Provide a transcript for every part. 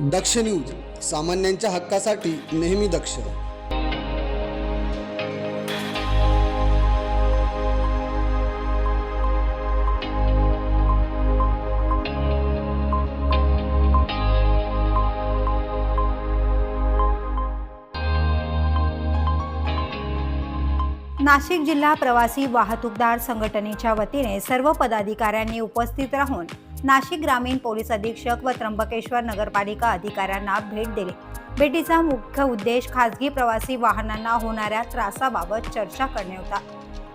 दक्ष news सामान्यांच्या हक्कासाठी नेहमी दक्ष. नाशिक जिल्हा प्रवासी वाहतूकदार संघटनेच्या वतीने सर्व पदाधिकाऱ्यांनी उपस्थित राहून नाशिक ग्रामीण पोलीस अधीक्षक व त्र्यंबकेश्वर नगरपालिका अधिकाऱ्यांना भेट दिली. भेटीचा मुख्य उद्देश खासगी प्रवासी वाहनांना होणाऱ्या त्रासाबाबत चर्चा करणे होता.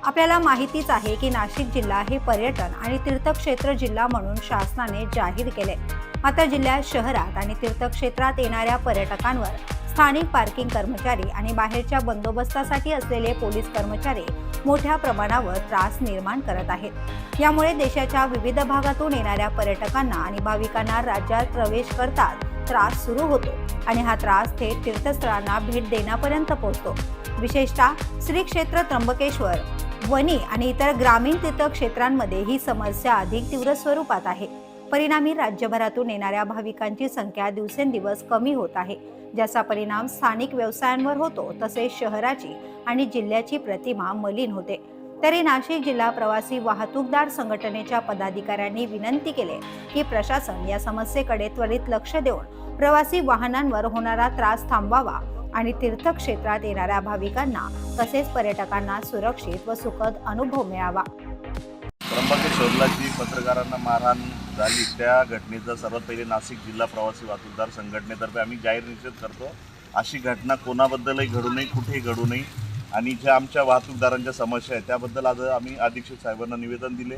आपल्याला माहितीच आहे की नाशिक जिल्हा हे पर्यटन आणि तीर्थक्षेत्र जिल्हा म्हणून शासनाने जाहीर केले. मात्र जिल्ह्यात शहरात आणि तीर्थक्षेत्रात येणाऱ्या पर्यटकांवर स्थानिक पार्किंग कर्मचारी आणि बाहेरच्या बंदोबस्तासाठी असलेले पोलीस कर्मचारी मोठ्या प्रमाणावर त्रास निर्माण करत आहेत. यामुळे देशाच्या विविध भागातून येणाऱ्या पर्यटकांना आणि भाविकांना राज्यात प्रवेश करतात त्रास सुरू होतो आणि हा त्रास थेट तीर्थस्थळांना भेट देण्यापर्यंत पोहोचतो. विशेषतः श्री क्षेत्र त्र्यंबकेश्वर वनी आणि इतर ग्रामीण तीर्थक्षेत्रांमध्ये ही समस्या अधिक तीव्र स्वरूपात आहे. परिणामी राज्यभरातून येणाऱ्या भाविकांची संख्या दिवसेंदिवस कमी होत आहे. ज्याचा परिणाम स्थानिक व्यवसायांवर होतो तसेच शहराची आणि जिल्ह्याची प्रतिमा मलिन होते. तरी नाशिक जिल्हा प्रवासी वाहतूकदार संघटनेच्या पदाधिकाऱ्यांनी विनंती केली की प्रशासन या समस्येकडे त्वरित लक्ष देऊन प्रवासी वाहनांवर होणारा त्रास थांबवावा आणि तीर्थक्षेत्रात येणाऱ्या भाविकांना तसेच पर्यटकांना सुरक्षित व सुखद अनुभव मिळावा. त्र्यंबकेश्वरला जी पत्रकारांना मारहाण झाली. त्या घटनेचा सर्वात पहिले नाशिक जिल्हा प्रवासी वाहतूकदार संघटनेतर्फे आम्ही जाहीर निषेध करतो. अशी घटना कोणाबद्दलही घडू नये कुठेही घडू नये. आणि ज्या आमच्या वाहतूकदारांच्या समस्या आहेत त्याबद्दल आज आम्ही अधीक्षक साहेबांना निवेदन दिले.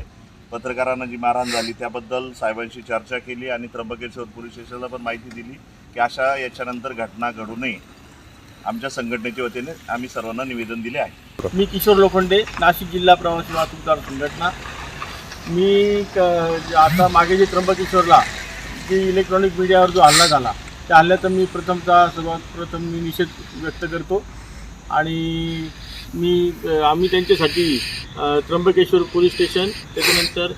पत्रकारांना जी मारहाण झाली त्याबद्दल साहेबांशी चर्चा केली आणि त्र्यंबकेश्वर पोलीस स्टेशनला पण माहिती दिली की अशा याच्यानंतर घटना घडू नये. आमच्या संघटनेच्या वतीने आम्ही सर्वांना निवेदन दिले आहे. मी किशोर लोखंडे नाशिक जिल्हा प्रवासी वाहतूकदार संघटना. मी क आता मागे जे त्र्यंबकेश्वरला जे इलेक्ट्रॉनिक मीडियावर जो हल्ला झाला त्या हल्ल्याचा मी प्रथमतः सर्वात प्रथम मी निषेध व्यक्त करतो. आणि मी आम्ही त्यांच्यासाठी त्र्यंबकेश्वर पोलीस स्टेशन त्याच्यानंतर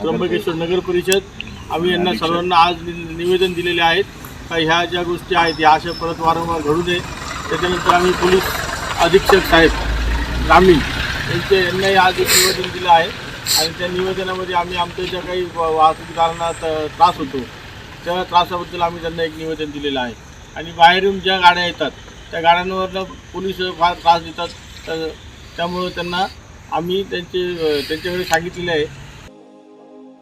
त्र्यंबकेश्वर नगर परिषद आम्ही यांना सर्वांना आज नि- निवेदन दिलेले आहेत का ह्या ज्या गोष्टी आहेत या अशा परत वारंवार घडू नये. त्याच्यानंतर आम्ही पोलीस अधीक्षक साहेब ग्रामीण यांचे यांनाही आज निवेदन दिलं आहे. आणि त्या निवेदनामध्ये आम्ही आमच्या ज्या काही वाहतूकदारांना त- त्रास होतो त्या त्रासाबद्दल आम्ही त्यांना एक निवेदन दिलेलं आहे. आणि बाहेरून ज्या गाड्या येतात त्या गाड्यांवरनं पोलीस फार त्रास देतात. तर त्यामुळं त्यांना आम्ही त्यांचे त्यांच्याकडे सांगितलेले आहे.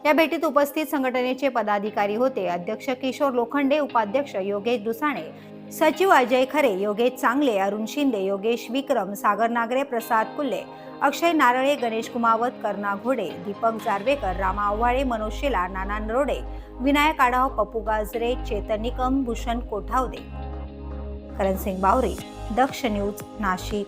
या भेटीत उपस्थित संघटनेचे पदाधिकारी होते. अध्यक्ष किशोर लोखंडे उपाध्यक्ष योगेश दुसाणे सचिव अजय खरे योगेश चांगले अरुण शिंदे योगेश विक्रम सागर नागरे प्रसाद कुल्ले अक्षय नारळे गणेश कुमावत कर्णा घोडे दीपक जारवेकर रामा आव्हाळे मनोज शेला नाना नरोडे विनायक आढाव पप्पू गाजरे चेतन निकम भूषण कोठावदे. करणसिंग बावरे दक्ष न्यूज नाशिक.